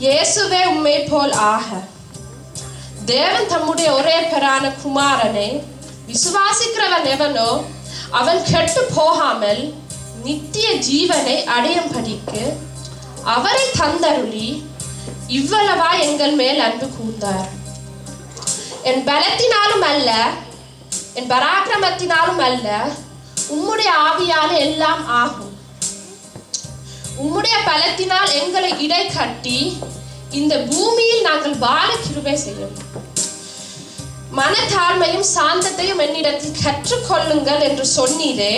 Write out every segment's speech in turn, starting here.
இயேசுவே உம்மை போல் ஆக. தேவன் தம்முடைய ஒரே பெறான குமாரனை விசுவாசிக்கிறவன் எவனோ அவன் கெட்டு போகாமல் நித்திய ஜீவனை அடையும் படிக்கு அவரை தந்தருளி இவ்வளவா எங்கள் மேல் அன்பு கூர்ந்தார். என் பலத்தினாலும் அல்ல என் பராக்கிரமத்தினாலும் அல்ல உம்முடைய ஆவியால எல்லாம் ஆகும். உம்முடைய பலத்தினால் எங்களை இடை கட்டி இந்த பூமியில் நாங்கள் வாழ கிருபை செய்யும். மனத்தாழ்மையும் சாந்தத்தையும் என்னிடத்தில் கற்றுக்கொள்ளுங்கள் என்று சொன்னீரே.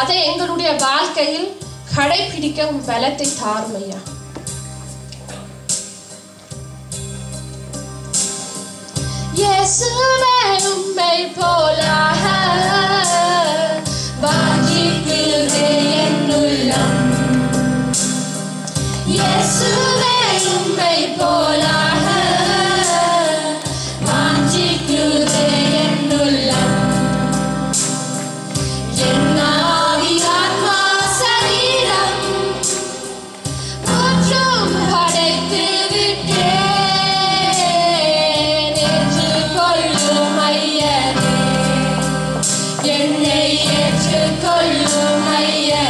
அதை எங்களுடைய வாழ்க்கையில் கடைபிடிக்க உன் பலத்தை தாருமையா. இயேசுவே உம்மை போலாக. என்னை ஏற்றுக்கொள்ளும் ஐயா.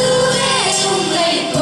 to this one.